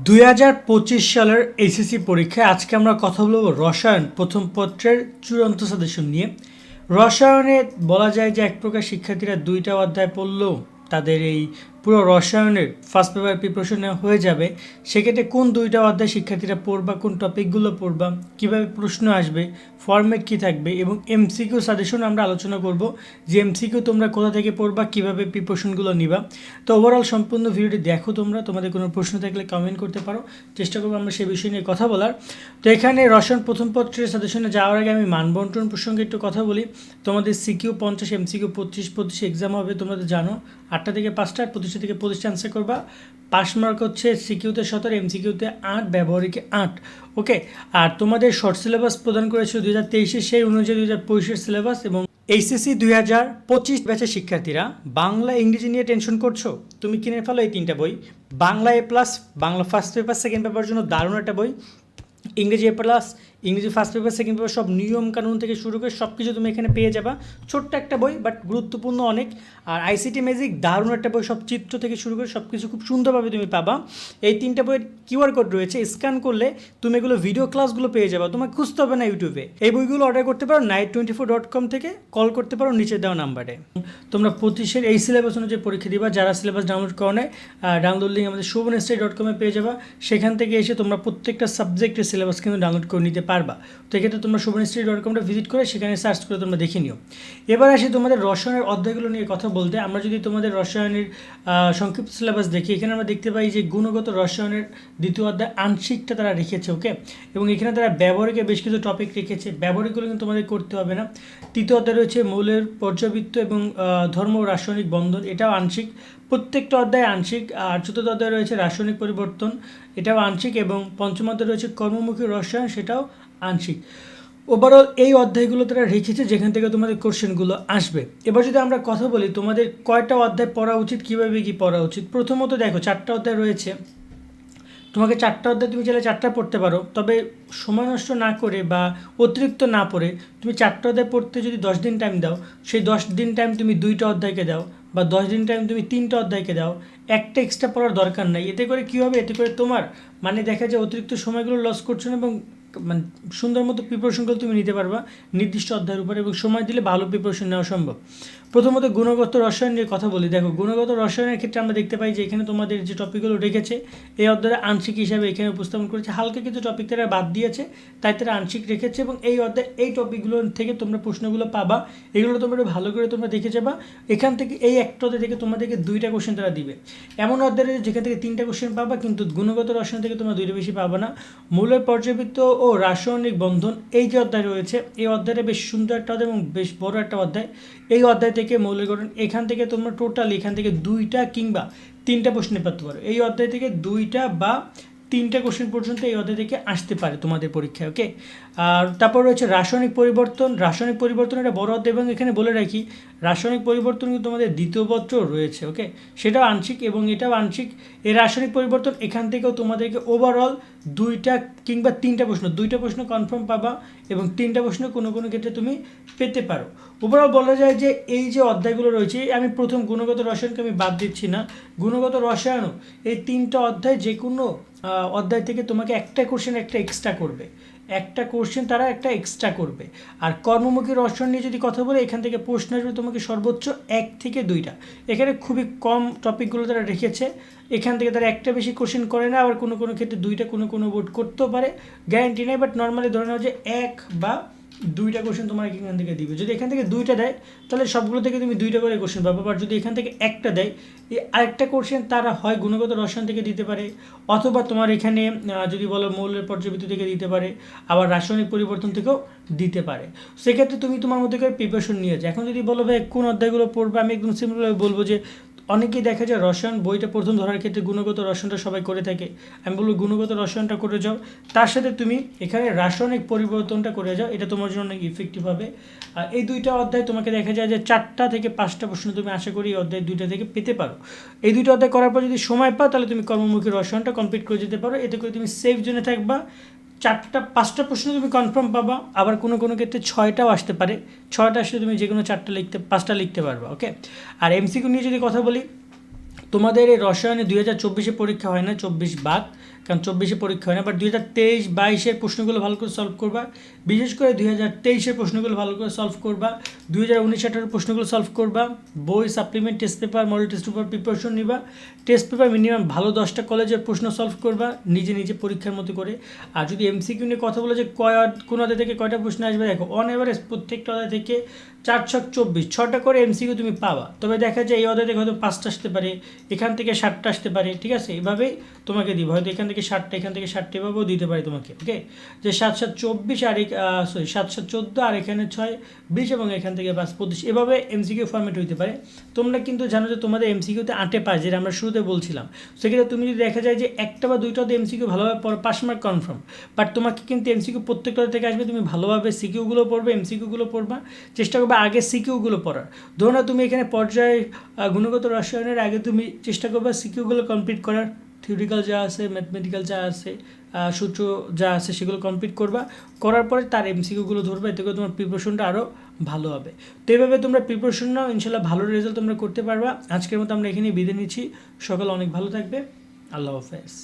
দুই হাজার পঁচিশ সালের এসএসসি পরীক্ষায় আজকে আমরা কথা বলব রসায়ন প্রথম পত্রের চূড়ান্ত সদস্য নিয়ে। রসায়নে বলা যায় যে এক প্রকার শিক্ষার্থীরা দুইটা অধ্যায় পড়লেও তাদের এই পুরো রসায়নের ফার্স্ট পেপার প্রিপারেশন হয়ে যাবে, সেক্ষেত্রে কোন দুইটা অধ্যায় শিক্ষার্থীরা পড়বা, কোন টপিকগুলো পড়বা, কীভাবে প্রশ্ন আসবে ফরম্যাট কী থাকবে এবং এমসিকিউ সাজেশন আমরা আলোচনা করব যে এমসিকিউ তোমরা কোথা থেকে পড়বা, কীভাবে প্রিপারেশনগুলো নিবা। তো ওভারঅল সম্পূর্ণ ভিডিওটি দেখো তোমরা, তোমাদের কোনো প্রশ্ন থাকলে কমেন্ট করতে পারো। চেষ্টা করব আমরা সেই বিষয় নিয়ে কথা বলার। তো এখানে রসায়ন প্রথম পত্রের সাজেশনে যাওয়ার আগে আমি মানবন্টন প্রসঙ্গে একটু কথা বলি। তোমাদের সিকিউ পঞ্চাশ এমসিকিউ পঁচিশ পঁচিশ এক্সাম হবে, তোমরা জানো, আটটা থেকে পাঁচটা আর প্রতিষ্ঠা থেকে প্রতিষ্ঠা আনসার করবা। পাস মার্ক হচ্ছে সিকিউতে সতেরো এমসিকিউতে আট, ব্যবহারিকে আট। ওকে আর তোমাদের শর্ট সিলেবাস প্রদান করেছিল দুই হাজার তেইশে, সেই অনুযায়ী দুই হাজার পঁচিশের সিলেবাস এবং এইচএসসি দুই হাজার পঁচিশ ব্যাচের শিক্ষার্থীরা বাংলা, ইংরেজি নিয়ে টেনশন করছ? তুমি কিনে ফেলো এই তিনটা বই। Bangla A plus Bangla first paper second paper জন্য দারুণ একটা বই। ইংরেজি এ প্লাস ইংরেজি ফার্স্ট পেপার সেকেন্ড পেপার সব নিয়ম কানুন থেকে শুরু করে সব কিছু তুমি এখানে পেয়ে যাবা। ছোট্ট একটা বই বাট গুরুত্বপূর্ণ অনেক। আর আইসিটি ম্যাজিক দারুণ একটা বই, সব চিত্র থেকে শুরু করে সব কিছু খুব সুন্দরভাবে তুমি পাবা। এই তিনটা বইয়ের কিউআর কোড রয়েছে স্ক্যান করলে তুমি এগুলো ভিডিও ক্লাসগুলো পেয়ে যাবা। তোমাকে খুঁজতে হবে না ইউটিউবে এই বইগুলো অর্ডার করতে পারো night twenty four dot com থেকে কল করতে পারো নিচে দেওয়া নাম্বারে তোমরা পঁচিশের এই সিলেবাস অনুযায়ী পরীক্ষা দিবা। যারা সিলেবাস ডাউনলোড করো নেয় ডাউনলোড লিঙ্ক আমাদের শোভন স্টাডি ডট কমে পেয়ে যাবা। সেখান থেকে এসে তোমরা প্রত্যেকটা সাবজেক্টের সিলেবাস কিন্তু ডাউনলোড করে নিতে পারবা। তো এক্ষেত্রে তোমরা স্টাডি ডট কমটা ভিজিট করে সেখানে সার্চ করে তোমরা দেখে নিও। এবার আসি তোমাদের রসায়নের অধ্যায়গুলো নিয়ে কথা বলতে। আমরা যদি তোমাদের রসায়নের সংক্ষিপ্ত সিলেবাস দেখি, এখানে আমরা দেখতে পাই যে গুণগত রসায়নের দ্বিতীয় অধ্যায় আংশিকটা তারা রেখেছে ওকে এবং এখানে তারা ব্যবহারিকের বেশ কিছু টপিক রেখেছে। ব্যবহারিকগুলো কিন্তু তোমাদের করতে হবে না। তৃতীয় অধ্যায় রয়েছে মৌলের পর্যাবৃত্ত এবং ধর্ম রাসায়নিক বন্ধন। এটাও আংশিক। প্রত্যেকটা অধ্যায় আংশিক, আর চতুর্থ অধ্যায় রয়েছে রাসায়নিক পরিবর্তন। এটাও আংশিক এবং পঞ্চম অধ্যায় রয়েছে কর্মমুখী রসায়ন, সেটাও আংশিক। ওভারঅল এই অধ্যায়গুলো তারা রেখেছে, যেখান থেকে তোমাদের কোশ্চেনগুলো আসবে। এবার যদি আমরা কথা বলি, তোমাদের কয়টা অধ্যায় পড়া উচিত, কীভাবে কি পড়া উচিত? প্রথমত দেখো, চারটা অধ্যায় রয়েছে। তোমাকে চারটা অধ্যায় তুমি চাইলে চারটা পড়তে পারো, তবে সময় নষ্ট না করে বা অতিরিক্ত না পড়ে তুমি চারটা অধ্যায় পড়তে যদি দশ দিন টাইম দাও, সেই দশ দিন টাইম তুমি দুইটা অধ্যায়কে দাও। বা দশ দিন টাইম তুমি তিনটা অধ্যায়কে দাও, একটা এক্সট্রা পড়ার দরকার নাই। এতে করে কী হবে? এতে করে তোমার মানে দেখা যায় অতিরিক্ত সময়গুলো লস করছ না এবং মানে সুন্দর মতো প্রিপারেশনগুলো তুমি নিতে পারবা নির্দিষ্ট অধ্যায়ের উপরে এবং সময় দিলে ভালো প্রিপারেশন নেওয়া সম্ভব। প্রথমত গুণগত রসায়ন নিয়ে কথা বলি। দেখো, গুণগত রসায়নের ক্ষেত্রে আমরা দেখতে পাই যে এখানে তোমাদের যে টপিকগুলো রেখেছে, এই অধ্যায়ে আংশিক হিসাবে এখানে উপস্থাপন করেছে। হালকা কিছু টপিক তারা বাদ দিয়েছে, তাই তারা আংশিক রেখেছে এবং এই অধ্যায় এই টপিকগুলো থেকে তোমরা প্রশ্নগুলো পাবা। এগুলো তোমরা ভালো করে তোমরা দেখে যাবা। এখান থেকে এই একটা থেকে তোমাদেরকে দুইটা কোশ্চেন তারা দিবে। এমন অধ্যায় যেখান থেকে তিনটা কোশ্চেন পাবা, কিন্তু গুণগত রসায়ন থেকে তোমরা দুইটা বেশি পাবা না। মূলের পর্যাবৃত্ত ও রাসায়নিক বন্ধন এই যে অধ্যায় রয়েছে, এই অধ্যায়টা বেশ সুন্দর একটা অধ্যায় এবং বেশ বড় একটা অধ্যায়। এই অধ্যায় থেকে মৌলিক গঠন, এখান থেকে তোমরা টোটাল এখান থেকে দুইটা কিংবা তিনটা প্রশ্ন পেতে পারো। এই অধ্যায় থেকে দুইটা বা তিনটা কোশ্চেন পর্যন্ত এই অধ্যায় থেকে আসতে পারে তোমাদের পরীক্ষায় ওকে আর তারপর রয়েছে রাসায়নিক পরিবর্তন। রাসায়নিক পরিবর্তন একটা বড় অধ্যায় এবং এখানে বলে রাখি, রাসায়নিক পরিবর্তন কিন্তু তোমাদের দ্বিতীয় পত্র রয়েছে ওকে সেটাও আংশিক এবং এটাও আংশিক। এই রাসায়নিক পরিবর্তন এখান থেকেও তোমাদেরকে ওভারঅল দুইটা কিংবা তিনটা প্রশ্ন, দুইটা প্রশ্ন কনফার্ম পাবা এবং তিনটা প্রশ্ন কোনো কোনো ক্ষেত্রে তুমি পেতে পারো। ওভারঅল বলা যায় যে এই যে অধ্যায়গুলো রয়েছে, আমি প্রথম গুণগত রসায়নকে আমি বাদ দিচ্ছি না। গুণগত রসায়নও এই তিনটা অধ্যায় যে কোনো অধ্যায় থেকে তোমাকে একটা কোশ্চেন একটা এক্সট্রা করবে। একটা কোশ্চেন তারা একটা এক্সট্রা করবে। আর কর্মমুখী রসন নিয়ে যদি কথা বলে, এখান থেকে প্রশ্ন আসবে তোমাকে সর্বোচ্চ এক থেকে দুইটা। এখানে খুবই কম টপিকগুলো তারা রেখেছে। এখান থেকে তারা একটা বেশি কোশ্চেন করে না, আবার কোনো কোনো ক্ষেত্রে দুইটা কোনো কোনো বোর্ড করতেও পারে। গ্যারান্টি নেই বাট নর্মালি ধরে নাও যে এক বা দুইটা কোশ্চেন তোমার এখান থেকে দিবে। যদি এখান থেকে দুইটা দেয়, তাহলে সবগুলো থেকে তুমি দুইটা করে কোশ্চেন পাবো। আর যদি এখান থেকে একটা দেয়, এই আরেকটা কোশ্চেন তারা হয় গুণগত রসায়ন থেকে দিতে পারে। অথবা তোমার এখানে যদি বলো মৌলের পর্যাবৃত্তি থেকে দিতে পারে, আবার রাসায়নিক পরিবর্তন থেকেও দিতে পারে। সেক্ষেত্রে তুমি তোমার মধ্যে করে প্রিপারেশন নিয়ে যাও। এখন যদি বলো ভাই, কোন অধ্যায়গুলো পড়বে, আমি একদম সিম্পলভাবে বলব যে অনেকেই দেখা যায় রসায়ন বইটা প্রথম ধরার ক্ষেত্রে গুণগত রসায়নটা সবাই করে থাকে। আমি বলব গুণগত রসায়নটা করে যাও। তার সাথে তুমি এখানে রাসায়নিক পরিবর্তনটা করে যাও। এটা তোমার জন্য অনেক ইফেক্টিভ হবে। আর এই দুইটা অধ্যায় তোমাকে দেখা যায় যে চারটা থেকে পাঁচটা প্রশ্ন তুমি আশা করি এই অধ্যায় দুইটা থেকে পেতে পারো। এই দুইটা অধ্যায় করার পর যদি সময় পাও, তাহলে তুমি কর্মমুখী রসায়নটা কমপ্লিট করে যেতে পারো। এতে করে তুমি সেফ জোনে থাকবা। চারটা, পাঁচটা প্রশ্ন তুমি কনফার্ম পাবা, আবার কোনো কোনো ক্ষেত্রে ছয়টাও আসতে পারে। ছয়টা আসলে তুমি যে কোনো চারটা লিখতে, পাঁচটা লিখতে পারবা ওকে আর এমসিকিউ নিয়ে যদি কথা বলি, তোমাদের এই রসায়নে দু হাজার চব্বিশে পরীক্ষা হয় না, চব্বিশ বাদ। কারণ চব্বিশে পরীক্ষা হয় না বাট দুই হাজার তেইশ বাইশের প্রশ্নগুলো ভালো করে সলভ করবা। বিশেষ করে দুই হাজার তেইশের প্রশ্নগুলো ভালো করে সলভ করবা। দুই হাজার উনিশ আঠারোর প্রশ্নগুলো সলভ করবা। বই supplement test paper model test paper preparation নিবা। টেস্ট পেপার মিনিমাম ভালো দশটা কলেজের প্রশ্ন সলভ করবা, নিজে নিজে পরীক্ষার মতো করে। আর যদি এমসিকিউ নিয়ে কথা বলে যে কয় কোন অধ্যায় থেকে কয়টা প্রশ্ন আসবে, দেখো অন এভারেজ প্রত্যেকটা অধ্যায় থেকে চার ছক চব্বিশ, ছটা করে এমসিকিউ তুমি পাবা। তবে দেখা যায় এই অধ্যায় থেকে হয়তো পাঁচটা আসতে পারে, এখান থেকে ষাটটা আসতে পারে, ঠিক আছে? এভাবেই তোমাকে দিব। হয়তো এখান থেকে ষাটটা, এখান থেকে ষাটটা এভাবেও দিতে পারে তোমাকে ওকে যে সাত সাত, চব্বিশ আর সরি সাত সাত, চোদ্দ আর এখানে ছয়, বিশ এবং এখান থেকে পাঁচ, পঁচিশ, এভাবে এমসিকিউ ফর্মেট হইতে পারে। তোমরা কিন্তু জানো যে তোমাদের এমসিকিউতে আটে পাস যেটা আমরা শুরুতে বলছিলাম। সেক্ষেত্রে তুমি যদি দেখা যায় যে একটা বা দুইটা এমসিকিউ ভালোভাবে পাস মার্ক কনফার্ম বাট তোমাকে কিন্তু এমসিকিউ প্রত্যেকটা থেকে আসবে, তুমি ভালোভাবে সিকিউগুলো পড়বে এমসিকিউগুলো পড়বা, চেষ্টা করবে আগে সিকিউগুলো পড়ার। ধরো না তুমি এখানে পর্যায়ে গুণগত রসায়নের আগে তুমি চেষ্টা করবে সিকিউগুলো কমপ্লিট করার থিওরিক্যাল যা আছে ম্যাথমেটিক্যাল যা আছে সূত্র যা আছে সেগুলো কমপ্লিট করবা। করার পরে তার এমসিকিউগুলো ধরবে, এতে করে তোমার প্রিপারেশনটা আরও ভালো হবে। তো এইভাবে তোমরা প্রিপারেশন নাও ইনশাল্লাহ ভালো রেজাল্ট তোমরা করতে পারবা। আজকের মতো আমরা এখানেই বিদায় নিচ্ছি। সকাল অনেক ভালো থাকবে। আল্লাহ হাফেজ।